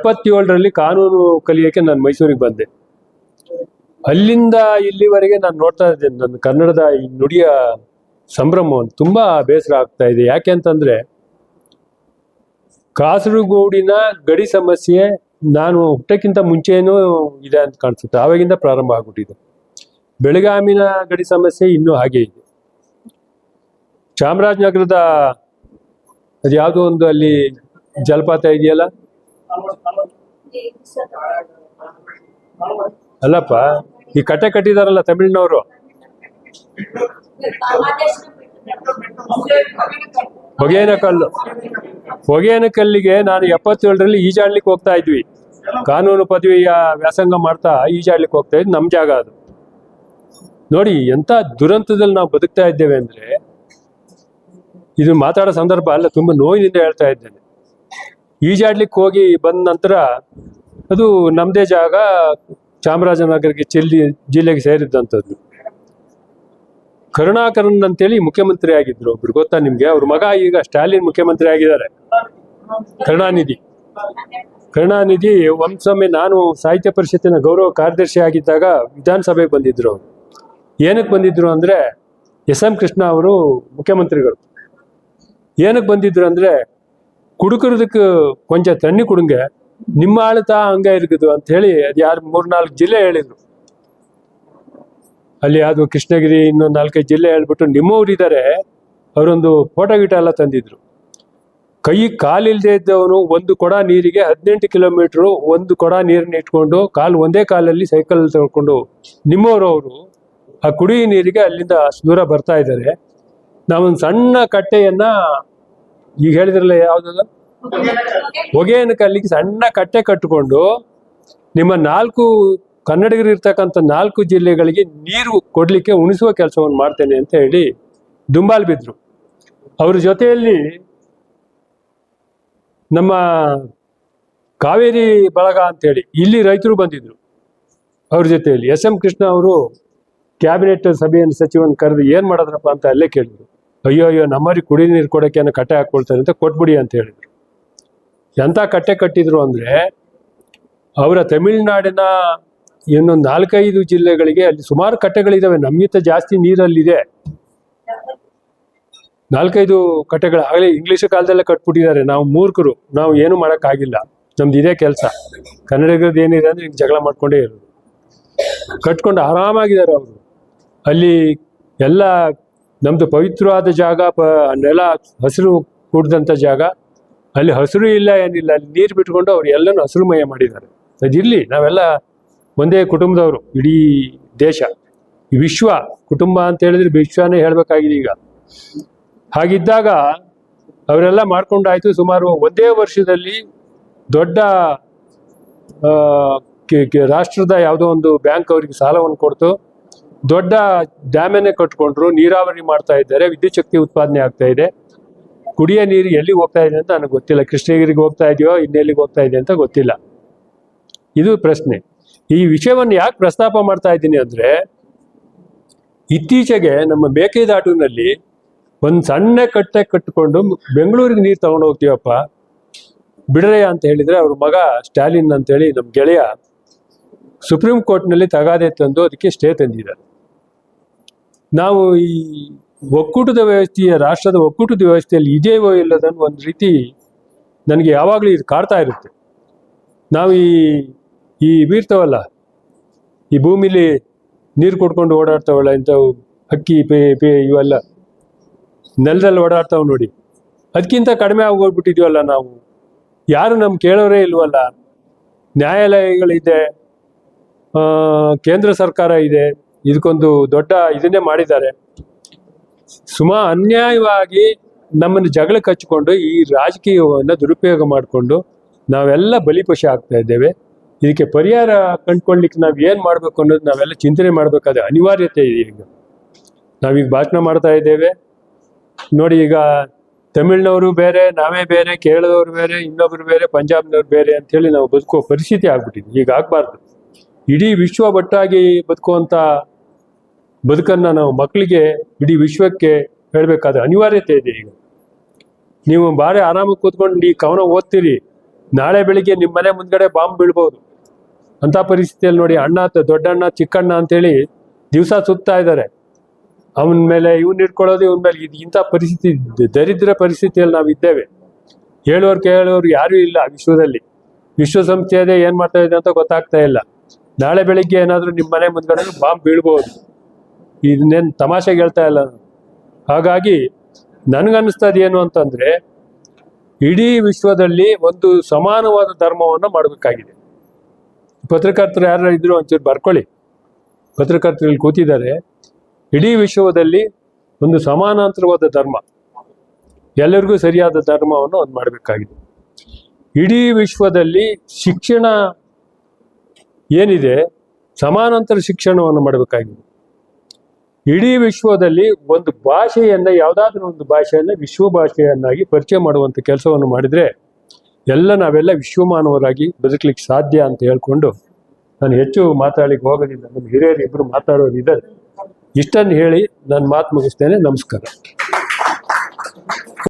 ಎಪ್ಪತ್ತೇಳರಲ್ಲಿ ಕಾನೂನು ಕಲಿಯೋಕೆ ನಾನು ಮೈಸೂರಿಗೆ ಬಂದೆ. ಅಲ್ಲಿಂದ ಇಲ್ಲಿವರೆಗೆ ನಾನು ನೋಡ್ತಾ ಇದ್ದೇನೆ ನನ್ನ ಕನ್ನಡದ ಈ ನುಡಿಯ ಸಂಭ್ರಮವನ್ನು ತುಂಬಾ ಬೇಸರ ಆಗ್ತಾ ಇದೆ. ಯಾಕೆ ಅಂತಂದ್ರೆ, ಕಾಸರಗೋಡಿನ ಗಡಿ ಸಮಸ್ಯೆ ನಾನು ಹುಟ್ಟಕ್ಕಿಂತ ಮುಂಚೆನೂ ಇದೆ ಅಂತ ಕಾಣಿಸುತ್ತೆ. ಆವಾಗಿಂದ ಪ್ರಾರಂಭ ಆಗ್ಬಿಟ್ಟಿದೆ. ಬೆಳಗಾಮಿನ ಗಡಿ ಸಮಸ್ಯೆ ಇನ್ನೂ ಹಾಗೆ ಇದೆ. ಚಾಮರಾಜನಗರದ ಅದು ಯಾವುದೋ ಒಂದು ಅಲ್ಲಿ ಜಲಪಾತ ಇದೆಯಲ್ಲ? ಅಲ್ಲಪ್ಪ, ಈ ಕಟ್ಟೆ ಕಟ್ಟಿದಾರಲ್ಲ ತಮಿಳ್ನವರು. ಹೊಗೆಯನ ಕಲ್ಲು. ಹೊಗೆಯನ ಕಲ್ಲಿಗೆ ನಾನು ಎಪ್ಪತ್ತೇಳರಲ್ಲಿ ಈಜಾಡ್ಲಿಕ್ಕೆ ಹೋಗ್ತಾ ಇದ್ವಿ. ಕಾನೂನು ಪದವಿಯ ವ್ಯಾಸಂಗ ಮಾಡ್ತಾ ಈಜಾಡ್ಲಿಕ್ಕೆ ಹೋಗ್ತಾ ಇದ್ವಿ ನಮ್ ಜಾಗ ಅದು. ನೋಡಿ, ಎಂತ ದುರಂತದಲ್ಲಿ ನಾವು ಬದುಕ್ತಾ ಇದ್ದೇವೆ ಅಂದ್ರೆ, ಇದು ಮಾತಾಡೋ ಸಂದರ್ಭ ಅಲ್ಲ, ತುಂಬಾ ನೋವಿನಿಂದ ಹೇಳ್ತಾ ಇದ್ದೇನೆ. ಈಜಾಡ್ಲಿಕ್ಕೆ ಹೋಗಿ ಬಂದ ನಂತರ ಅದು ನಮ್ಮದೇ ಜಾಗ ಚಾಮರಾಜನಗರಕ್ಕೆ ಚೆಲ್ಲಿ ಜಿಲ್ಲೆಗೆ ಸೇರಿದ್ದಂಥದ್ದು ಕರುಣಾಕರನ್ ಅಂತೇಳಿ ಮುಖ್ಯಮಂತ್ರಿ ಆಗಿದ್ರು ಒಬ್ರು, ಗೊತ್ತಾ ನಿಮ್ಗೆ? ಅವ್ರ ಮಗ ಈಗ ಸ್ಟಾಲಿನ್ ಮುಖ್ಯಮಂತ್ರಿ ಆಗಿದ್ದಾರೆ. ಕರುಣಾನಿಧಿ. ಕರುಣಾನಿಧಿ ಒಂದ್ಸೊಮ್ಮೆ ನಾನು ಸಾಹಿತ್ಯ ಪರಿಷತ್ತಿನ ಗೌರವ ಕಾರ್ಯದರ್ಶಿ ಆಗಿದ್ದಾಗ ವಿಧಾನಸಭೆಗೆ ಬಂದಿದ್ರು ಅವರು. ಏನಕ್ಕೆ ಬಂದಿದ್ರು ಅಂದ್ರೆ ಎಸ್ ಎಂ ಕೃಷ್ಣ ಅವರು ಮುಖ್ಯಮಂತ್ರಿಗಳು. ಏನಕ್ಕೆ ಬಂದಿದ್ರು ಅಂದ್ರೆ ಕುಡುಕರದಕ್ಕೆ ಕೊಂಚ ತಣ್ಣಿ ಕುಡುಂಗೆ, ನಿಮ್ಮ ಆಳತ ಹಂಗ ಇರ್ಗದು ಅಂತ ಹೇಳಿ ಅದು ಯಾರು ಮೂರ್ನಾಲ್ಕು ಜಿಲ್ಲೆ ಹೇಳಿದ್ರು. ಅಲ್ಲಿ ಯಾವುದು ಕೃಷ್ಣಗಿರಿ ಇನ್ನೊಂದು ನಾಲ್ಕೈದು ಜಿಲ್ಲೆ ಹೇಳ್ಬಿಟ್ಟು ನಿಮ್ಮವ್ರು ಇದ್ದಾರೆ ಅವರೊಂದು ಫೋಟೋ ಗಿಟ ಎಲ್ಲ ತಂದಿದ್ರು. ಕೈ ಕಾಲಿಲ್ದೇ ಇದ್ದವನು ಒಂದು ಕೊಡ ನೀರಿಗೆ ಹದಿನೆಂಟು ಕಿಲೋಮೀಟರ್ ಒಂದು ಕೊಡ ನೀರನ್ನ ಇಟ್ಕೊಂಡು ಕಾಲು ಒಂದೇ ಕಾಲಲ್ಲಿ ಸೈಕಲ್ ತಗೊಂಡು ನಿಮ್ಮವರು ಅವರು ಆ ಕುಡಿ ನೀರಿಗೆ ಅಲ್ಲಿಂದ ದೂರ ಬರ್ತಾ ಇದ್ದಾರೆ ನಾವೊಂದು ಸಣ್ಣ ಕಟ್ಟೆಯನ್ನ ಈಗ ಹೇಳಿದ್ರಲ್ಲ ಯಾವ್ದದ? ಹೊಗೆಯನ್ನು ಕಲ್ಲಿಗೆ ಸಣ್ಣ ಕಟ್ಟೆ ಕಟ್ಟಿಕೊಂಡು ನಿಮ್ಮ ನಾಲ್ಕು ಕನ್ನಡಿಗರು ಇರ್ತಕ್ಕಂಥ ನಾಲ್ಕು ಜಿಲ್ಲೆಗಳಿಗೆ ನೀರು ಕೊಡ್ಲಿಕ್ಕೆ ಉಣಿಸುವ ಕೆಲಸವನ್ನು ಮಾಡ್ತೇನೆ ಅಂತ ಹೇಳಿ ದುಂಬಾಲ್ ಬಿದ್ರು. ಅವ್ರ ಜೊತೆಯಲ್ಲಿ ನಮ್ಮ ಕಾವೇರಿ ಬಳಗ ಅಂತೇಳಿ, ಇಲ್ಲಿ ರೈತರು ಬಂದಿದ್ರು. ಅವ್ರ ಜೊತೆಯಲ್ಲಿ ಎಸ್ ಎಂ ಕೃಷ್ಣ ಅವರು ಕ್ಯಾಬಿನೆಟ್ ಸಭೆಯನ್ನು ಸಚಿವನ್ ಕರೆದು ಏನ್ ಮಾಡಿದ್ರಪ್ಪ ಅಂತ ಅಲ್ಲೇ ಕೇಳಿದ್ರು. ಅಯ್ಯೋ ಅಯ್ಯೋ ನಮ್ಮರಿ ಕುಡಿ ನೀರು ಕೊಡೋಕೆ ಏನೋ ಕಟ್ಟೆ ಹಾಕ್ಕೊಳ್ತಾರೆ ಅಂತ ಕೊಟ್ಬಿಡಿ ಅಂತ ಹೇಳಿದರು. ಎಂತ ಕಟ್ಟೆ ಕಟ್ಟಿದ್ರು ಅಂದ್ರೆ ಅವರ ತಮಿಳುನಾಡಿನ ಇನ್ನೊಂದು ನಾಲ್ಕೈದು ಜಿಲ್ಲೆಗಳಿಗೆ ಅಲ್ಲಿ ಸುಮಾರು ಕಟ್ಟೆಗಳಿದ್ದಾವೆ ನಮಗಿಂತ ಜಾಸ್ತಿ ನೀರಲ್ಲಿದೆ. ನಾಲ್ಕೈದು ಕಟ್ಟೆಗಳು ಆಗಲೇ ಇಂಗ್ಲಿಷ್ ಕಾಲದಲ್ಲೇ ಕಟ್ಬಿಟ್ಟಿದ್ದಾರೆ. ನಾವು ಮೂರ್ಖರು. ನಾವು ಏನು ಮಾಡೋಕ್ಕಾಗಿಲ್ಲ. ನಮ್ದು ಇದೇ ಕೆಲಸ. ಕನ್ನಡಿಗರದ್ದು ಏನಿದೆ ಅಂದರೆ ಈಗ ಜಗಳ ಮಾಡ್ಕೊಂಡೇ ಇರೋದು. ಕಟ್ಕೊಂಡು ಆರಾಮಾಗಿದ್ದಾರೆ ಅವರು. ಅಲ್ಲಿ ಎಲ್ಲ ನಮ್ದು ಪವಿತ್ರವಾದ ಜಾಗ, ಪ, ನೆಲ, ಹಸಿರು ಕೂಡಿದಂಥ ಜಾಗ. ಅಲ್ಲಿ ಹಸಿರು ಇಲ್ಲ, ಏನಿಲ್ಲ, ಅಲ್ಲಿ ನೀರು ಬಿಟ್ಕೊಂಡು ಅವ್ರು ಎಲ್ಲನೂ ಹಸಿರುಮಯ ಮಾಡಿದ್ದಾರೆ. ಅದಿರಲಿ ನಾವೆಲ್ಲ ಒಂದೇ ಕುಟುಂಬದವರು, ಇಡೀ ದೇಶ. ವಿಶ್ವ, ಕುಟುಂಬ ಅಂತ ಹೇಳಿದ್ರೆ ವಿಶ್ವನೇ ಹೇಳಬೇಕಾಗಿದೆ ಈಗ. ಹಾಗಿದ್ದಾಗ ಅವರೆಲ್ಲ ಮಾಡ್ಕೊಂಡಾಯ್ತು ಸುಮಾರು ಒಂದೇ ವರ್ಷದಲ್ಲಿ ದೊಡ್ಡ ರಾಷ್ಟ್ರದ ಯಾವುದೋ ಒಂದು ಬ್ಯಾಂಕ್ ಅವರಿಗೆ ಸಾಲವನ್ನು ಕೊಡ್ತು. ದೊಡ್ಡ ಡ್ಯಾಮನ್ನೇ ಕಟ್ಕೊಂಡ್ರು, ನೀರಾವರಿ ಮಾಡ್ತಾ ಇದ್ದಾರೆ, ವಿದ್ಯುತ್ ಶಕ್ತಿ ಉತ್ಪಾದನೆ ಆಗ್ತಾ ಇದೆ. ಕುಡಿಯ ನೀರು ಎಲ್ಲಿಗೆ ಹೋಗ್ತಾ ಇದೆ ಅಂತ ನನಗೆ ಗೊತ್ತಿಲ್ಲ. ಕೃಷ್ಣಗಿರಿಗೆ ಹೋಗ್ತಾ ಇದೆಯೋ, ಇನ್ನೆಲ್ಲಿಗೆ ಹೋಗ್ತಾ ಇದೆ ಅಂತ ಗೊತ್ತಿಲ್ಲ. ಇದು ಪ್ರಶ್ನೆ. ಈ ವಿಷಯವನ್ನು ಯಾಕೆ ಪ್ರಸ್ತಾಪ ಮಾಡ್ತಾ ಇದ್ದೀನಿ ಅಂದ್ರೆ, ಇತ್ತೀಚೆಗೆ ನಮ್ಮ ಮೇಕೆದಾಟುನಲ್ಲಿ ಒಂದು ಸಣ್ಣ ಕಟ್ಟೆ ಕಟ್ಟಿಕೊಂಡು ಬೆಂಗಳೂರಿಗೆ ನೀರು ತಗೊಂಡು ಹೋಗ್ತೀವಪ್ಪ, ಬಿಡ್ರಯ್ಯ ಅಂತ ಹೇಳಿದ್ರೆ ಅವ್ರ ಮಗ ಸ್ಟಾಲಿನ್ ಅಂತೇಳಿ ನಮ್ಮ ಗೆಳೆಯ ಸುಪ್ರೀಂ ಕೋರ್ಟ್ನಲ್ಲಿ ತಗಾದೆ ತಂದು ಅದಕ್ಕೆ ಸ್ಟೇ ತಂದಿದ್ದಾರೆ. ನಾವು ಈ ಒಕ್ಕೂಟದ ವ್ಯವಸ್ಥೆಯ, ರಾಷ್ಟ್ರದ ಒಕ್ಕೂಟದ ವ್ಯವಸ್ಥೆಯಲ್ಲಿ ಇದೆಯೋ ಇಲ್ಲದನ್ನು ಒಂದು ರೀತಿ ನನಗೆ ಯಾವಾಗಲೂ ಇದು ಕಾಡ್ತಾ ಇರುತ್ತೆ. ನಾವು ಈ ಈ ಬೀರ್ತಾವಲ್ಲ ಈ ಭೂಮಿಲಿ ನೀರು ಕೊಡ್ಕೊಂಡು ಓಡಾಡ್ತಾವಲ್ಲ ಇಂಥವು, ಅಕ್ಕಿ, ಪೇ ಪೇ ಇವೆಲ್ಲ, ನೆಲದಲ್ಲಿ ಓಡಾಡ್ತಾವೆ ನೋಡಿ. ಅದಕ್ಕಿಂತ ಕಡಿಮೆ ಆಗೋಗ್ಬಿಟ್ಟಿದೀವಲ್ಲ ನಾವು. ಯಾರು ನಮ್ಮ ಕೇಳೋರೇ ಇಲ್ವಲ್ಲ. ನ್ಯಾಯಾಲಯಗಳಿದೆ ಕೇಂದ್ರ ಸರ್ಕಾರ ಇದೆ. ಇದಕ್ಕೊಂದು ದೊಡ್ಡ ಇದನ್ನೇ ಮಾಡಿದ್ದಾರೆ. ಸುಮಾ ಅನ್ಯಾಯವಾಗಿ ನಮ್ಮನ್ನು ಜಗಳಕ್ಕೆ ಹಚ್ಚಿಕೊಂಡು ಈ ರಾಜಕೀಯವನ್ನು ದುರುಪಯೋಗ ಮಾಡಿಕೊಂಡು ನಾವೆಲ್ಲ ಬಲಿಪಶು ಆಗ್ತಾ ಇದ್ದೇವೆ. ಇದಕ್ಕೆ ಪರಿಹಾರ ಕಂಡ್ಕೊಳ್ಲಿಕ್ಕೆ ನಾವು ಏನು ಮಾಡಬೇಕು ಅನ್ನೋದು ನಾವೆಲ್ಲ ಚಿಂತನೆ ಮಾಡಬೇಕಾದ ಅನಿವಾರ್ಯತೆ ಇದೆ ಈಗ. ನಾವೀಗ ಭಾಷಣ ಮಾಡ್ತಾ ಇದ್ದೇವೆ. ನೋಡಿ ಈಗ ತಮಿಳ್ನವರು ಬೇರೆ, ನಾವೇ ಬೇರೆ, ಕೇರಳದವ್ರು ಬೇರೆ, ಇನ್ನೊಬ್ರು ಬೇರೆ, ಪಂಜಾಬ್ನವ್ರು ಬೇರೆ ಅಂತ ಹೇಳಿ ನಾವು ಬದುಕೋ ಪರಿಸ್ಥಿತಿ ಆಗ್ಬಿಟ್ಟಿದೆ. ಈಗ ಆಗ್ಬಾರ್ದು. ಇಡೀ ವಿಶ್ವ ಬಟ್ಟಾಗಿ ಬದುಕುವಂಥ ಬದುಕನ್ನು ನಾವು ಮಕ್ಕಳಿಗೆ ಇಡೀ ವಿಶ್ವಕ್ಕೆ ಹೇಳಬೇಕಾದ ಅನಿವಾರ್ಯತೆ ಇದೆ ಈಗ. ನೀವು ಭಾರಿ ಆರಾಮಾಗಿ ಕೂತ್ಕೊಂಡು ಈ ಕವನ ಓದ್ತೀರಿ, ನಾಳೆ ಬೆಳಿಗ್ಗೆ ನಿಮ್ಮ ಮನೆ ಮುಂದ್ಗಡೆ ಬಾಂಬ್ ಬೀಳ್ಬೋದು. ಅಂಥ ಪರಿಸ್ಥಿತಿಯಲ್ಲಿ ನೋಡಿ ಅಣ್ಣ ದೊಡ್ಡಣ್ಣ, ಚಿಕ್ಕಣ್ಣ ಅಂತೇಳಿ ದಿವಸ ಸುತ್ತಾ ಇದ್ದಾರೆ ಅವನ ಮೇಲೆ ಇವ್ನ ಇಟ್ಕೊಳ್ಳೋದು ಇವನ ಮೇಲೆ ಇದು ಇಂಥ ಪರಿಸ್ಥಿತಿ, ದರಿದ್ರ ಪರಿಸ್ಥಿತಿಯಲ್ಲಿ ನಾವು ಇದ್ದೇವೆ. ಹೇಳೋರು ಕೇಳೋರು ಯಾರೂ ಇಲ್ಲ ವಿಶ್ವದಲ್ಲಿ. ವಿಶ್ವಸಂಸ್ಥೆ ಏನು ಮಾಡ್ತಾ ಇದೆ ಅಂತ ಗೊತ್ತಾಗ್ತಾ ಇಲ್ಲ. ನಾಳೆ ಬೆಳಿಗ್ಗೆ ಏನಾದರೂ ನಿಮ್ಮ ಮನೆ ಮುಂದ್ಗಡೆ ಬಾಂಬ್ ಬೀಳ್ಬೋದು. ಇದನ್ನೇನು ತಮಾಷೆಗೆ ಹೇಳ್ತಾ ಇಲ್ಲ ಹಾಗಾಗಿ ನನಗನ್ನಿಸ್ತದ ಏನು ಅಂತಂದ್ರೆ, ಇಡೀ ವಿಶ್ವದಲ್ಲಿ ಒಂದು ಸಮಾನವಾದ ಧರ್ಮವನ್ನು ಮಾಡಬೇಕಾಗಿದೆ. ಪತ್ರಕರ್ತರು ಯಾರು ಇದ್ರು ಒಂಚೂರು ಬರ್ಕೊಳ್ಳಿ. ಪತ್ರಕರ್ತರು ಕೂತಿದ್ದಾರೆ. ಇಡೀ ವಿಶ್ವದಲ್ಲಿ ಒಂದು ಸಮಾನಾಂತರವಾದ ಧರ್ಮ, ಎಲ್ಲರಿಗೂ ಸರಿಯಾದ ಧರ್ಮವನ್ನು ಒಂದು ಮಾಡಬೇಕಾಗಿದೆ. ಇಡೀ ವಿಶ್ವದಲ್ಲಿ ಶಿಕ್ಷಣ ಏನಿದೆ? ಸಮಾನಾಂತರ ಶಿಕ್ಷಣವನ್ನು ಮಾಡಬೇಕಾಗಿದೆ. ಇಡೀ ವಿಶ್ವದಲ್ಲಿ ಒಂದು ಭಾಷೆಯನ್ನ, ಯಾವುದಾದ್ರೂ ಒಂದು ಭಾಷೆಯನ್ನ ವಿಶ್ವ ಭಾಷೆಯನ್ನಾಗಿ ಪರಿಚಯ ಮಾಡುವಂತ ಕೆಲಸವನ್ನು ಮಾಡಿದರೆ ಎಲ್ಲ ನಾವೆಲ್ಲ ವಿಶ್ವಮಾನವರಾಗಿ ಬದುಕಲಿಕ್ಕೆ ಸಾಧ್ಯ ಅಂತ ಹೇಳ್ಕೊಂಡು ನಾನು ಹೆಚ್ಚು ಮಾತಾಡಲಿಕ್ಕೆ ಹೋಗೋದಿಲ್ಲ. ನಮ್ಮ ಹಿರಿಯರು ಮಾತಾಡೋರು ಮಾತಾಡೋರಿದ್ದಾರೆ. ಇಷ್ಟನ್ನು ಹೇಳಿ ನಾನು ಮಾತು ಮುಗಿಸ್ತೇನೆ. ನಮಸ್ಕಾರ.